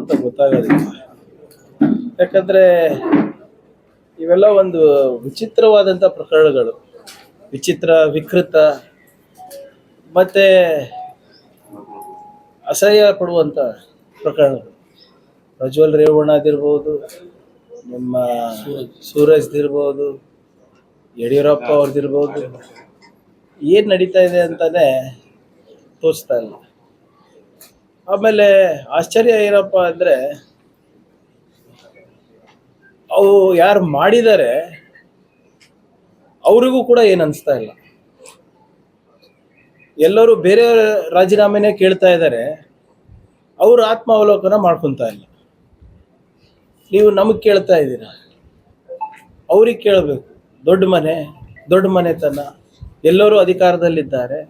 ಅಂತ ಗೊತ್ತಾಗೋದಿಲ್ಲ. ಯಾಕಂದ್ರೆ ಇವೆಲ್ಲ ಒಂದು ವಿಚಿತ್ರವಾದಂಥ ಪ್ರಕರಣಗಳು. ವಿಚಿತ್ರ, ವಿಕೃತ, ಮತ್ತೆ ಅಸಹ್ಯ ಪಡುವಂಥ ಪ್ರಕರಣಗಳು. ಪ್ರಜ್ವಲ್ ರೇವಣ್ಣದಿರ್ಬೋದು ನಿಮ್ಮ ಸೂರಜ್ದಿರ್ಬೋದು ಯಡಿಯೂರಪ್ಪ ಅವ್ರದ್ದಿರ್ಬೋದು, ಏನು ನಡೀತಾ ಇದೆ ಅಂತಾನೆ ತೋರಿಸ್ತಾ ಇಲ್ಲ. ಆಮೇಲೆ ಆಶ್ಚರ್ಯ ಏನಪ್ಪ ಅಂದರೆ, ಅವು ಯಾರು ಮಾಡಿದ್ದಾರೆ ಅವರಿಗೂ ಕೂಡ ಏನು ಅನಿಸ್ತಾ ಇಲ್ಲ. ಎಲ್ಲರೂ ಬೇರೆ ರಾಜೀನಾಮೆನೇ ಕೇಳ್ತಾ ಇದ್ದಾರೆ, ಅವರು ಆತ್ಮಾವಲೋಕನ ಮಾಡ್ಕೊತಾ ಇಲ್ಲ. ನೀವು ನಮಗೆ ಕೇಳ್ತಾ ಇದ್ದೀರಾ? ಅವ್ರಿಗೆ ಕೇಳಬೇಕು. ದೊಡ್ಡ ಮನೆ, ದೊಡ್ಡ ಮನೆತನ, ಎಲ್ಲರೂ ಅಧಿಕಾರದಲ್ಲಿದ್ದಾರೆ.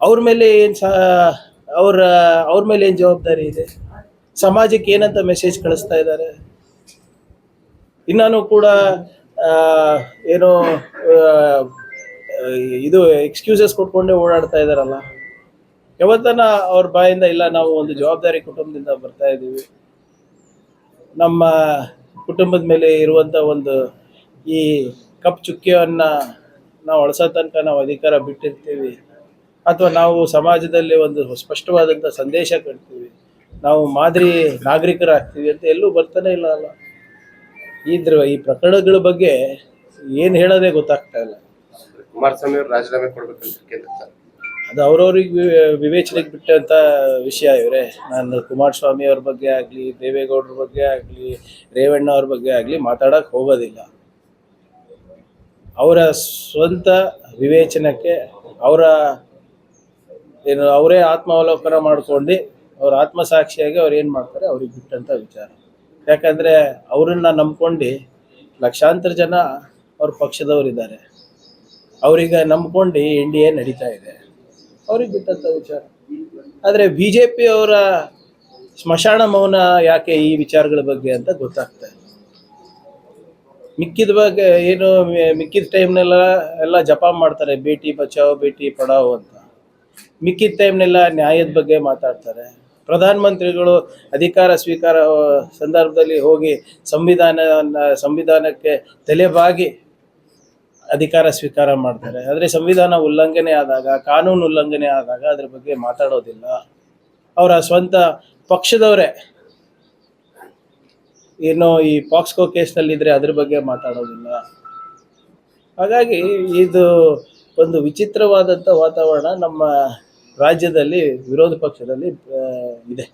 ಅವ್ರ ಮೇಲೆ ಏನು ಸಹ ಅವ್ರ ಅವ್ರ ಮೇಲೆ ಏನು ಜವಾಬ್ದಾರಿ ಇದೆ? ಸಮಾಜಕ್ಕೆ ಏನಂತ ಮೆಸೇಜ್ ಕಳಿಸ್ತಾ ಇದ್ದಾರೆ? ಇನ್ನೂ ಕೂಡ ಏನು ಇದು ಎಕ್ಸ್ಕ್ಯೂಸಸ್ ಕೊಟ್ಕೊಂಡೇ ಓಡಾಡ್ತಾ ಇದ್ದಾರಲ್ಲ. ಯಾವತ್ತನ ಅವ್ರ ಬಾಯಿಂದ ಇಲ್ಲ, ನಾವು ಒಂದು ಜವಾಬ್ದಾರಿ ಕುಟುಂಬದಿಂದ ಬರ್ತಾ ಇದ್ದೀವಿ. ನಮ್ಮ ಕುಟುಂಬದ ಮೇಲೆ ಇರುವಂಥ ಒಂದು ಈ ಕಪ್ ಚುಕ್ಕಿಯನ್ನ ನಾವು ಅಳಸೋ ತನಕ ನಾವು ಅಧಿಕಾರ ಬಿಟ್ಟಿರ್ತೀವಿ. ಅಥವಾ ನಾವು ಸಮಾಜದಲ್ಲಿ ಒಂದು ಸ್ಪಷ್ಟವಾದಂಥ ಸಂದೇಶ ಕಟ್ತೀವಿ. ನಾವು ಮಾದರಿ ನಾಗರಿಕರಾಗ್ತೀವಿ ಅಂತ ಎಲ್ಲೂ ಬರ್ತಾನೆ ಇಲ್ಲ ಅಲ್ಲ. ಇದ್ರ ಈ ಪ್ರಕರಣಗಳ ಬಗ್ಗೆ ಏನು ಹೇಳೋದೇ ಗೊತ್ತಾಗ್ತಾ ಇಲ್ಲ. ಕುಮಾರಸ್ವಾಮಿ ಅವರು ರಾಜೀನಾಮೆ ಕೊಡ್ಬೇಕಂತ ಕೇಂದ್ರ ಅದು ಅವ್ರವ್ರಿಗೆ ವಿವೇಚನೆಗೆ ಬಿಟ್ಟಂತ ವಿಷಯ ಇವರೇ. ನಾನು ಕುಮಾರಸ್ವಾಮಿ ಅವ್ರ ಬಗ್ಗೆ ಆಗಲಿ ದೇವೇಗೌಡರ ಬಗ್ಗೆ ಆಗಲಿ ರೇವಣ್ಣ ಅವ್ರ ಬಗ್ಗೆ ಆಗಲಿ ಮಾತಾಡಕ್ಕೆ ಹೋಗೋದಿಲ್ಲ. ಅವರ ಸ್ವಂತ ವಿವೇಚನಕ್ಕೆ ಅವರ ಏನು ಅವರೇ ಆತ್ಮಾವಲೋಕನ ಮಾಡ್ಕೊಂಡು ಅವ್ರ ಆತ್ಮಸಾಕ್ಷಿಯಾಗಿ ಅವ್ರು ಏನು ಮಾಡ್ತಾರೆ? ಅವ್ರಿಗೆ ಬಿಟ್ಟಂಥ ವಿಚಾರ. ಯಾಕಂದರೆ ಅವರನ್ನ ನಂಬ್ಕೊಂಡು ಲಕ್ಷಾಂತರ ಜನ ಅವ್ರ ಪಕ್ಷದವರಿದ್ದಾರೆ. ಅವರಿಗೆ ನಂಬ್ಕೊಂಡು ಎ ನಡೀತಾ ಇದೆ. ಅವ್ರಿಗೆ ಬಿಟ್ಟಂಥ ವಿಚಾರ. ಆದರೆ ಬಿ ಜೆ ಪಿ ಅವರ ಸ್ಮಶಾನ ಮೌನ ಯಾಕೆ ಈ ವಿಚಾರಗಳ ಬಗ್ಗೆ ಅಂತ ಗೊತ್ತಾಗ್ತಾ ಇದೆ ಮಿಕ್ಕಿದ ಬಗ್ಗೆ ಏನು ಮಿಕ್ಕಿದ ಟೈಮ್ನೆಲ್ಲ ಎಲ್ಲ ಜಪ ಮಾಡ್ತಾರೆ, ಬೇಟಿ ಬಚಾವ್, ಬೇಟಿ ಪಡಾವ್ ಅಂತ. ಮಿಕ್ಕಿದ ಟೈಮ್ನೆಲ್ಲ ನ್ಯಾಯದ ಬಗ್ಗೆ ಮಾತಾಡ್ತಾರೆ. ಪ್ರಧಾನಮಂತ್ರಿಗಳು ಅಧಿಕಾರ ಸ್ವೀಕಾರ ಸಂದರ್ಭದಲ್ಲಿ ಹೋಗಿ ಸಂವಿಧಾನ ಸಂವಿಧಾನಕ್ಕೆ ತಲೆಬಾಗಿ ಅಧಿಕಾರ ಸ್ವೀಕಾರ ಮಾಡ್ತಾರೆ. ಆದರೆ ಸಂವಿಧಾನ ಉಲ್ಲಂಘನೆ ಆದಾಗ, ಕಾನೂನು ಉಲ್ಲಂಘನೆ ಆದಾಗ ಅದ್ರ ಬಗ್ಗೆ ಮಾತಾಡೋದಿಲ್ಲ. ಅವರ ಸ್ವಂತ ಪಕ್ಷದವರೇ ಏನೋ ಈ ಪಾಕ್ಸ್ಕೋ ಕೇಸ್ನಲ್ಲಿದ್ದರೆ ಅದ್ರ ಬಗ್ಗೆ ಮಾತಾಡೋದಿಲ್ಲ. ಹಾಗಾಗಿ ಇದು ಒಂದು ವಿಚಿತ್ರವಾದಂಥ ವಾತಾವರಣ ನಮ್ಮ ರಾಜ್ಯದಲ್ಲಿ ವಿರೋಧ ಪಕ್ಷದಲ್ಲಿ ಇದೆ.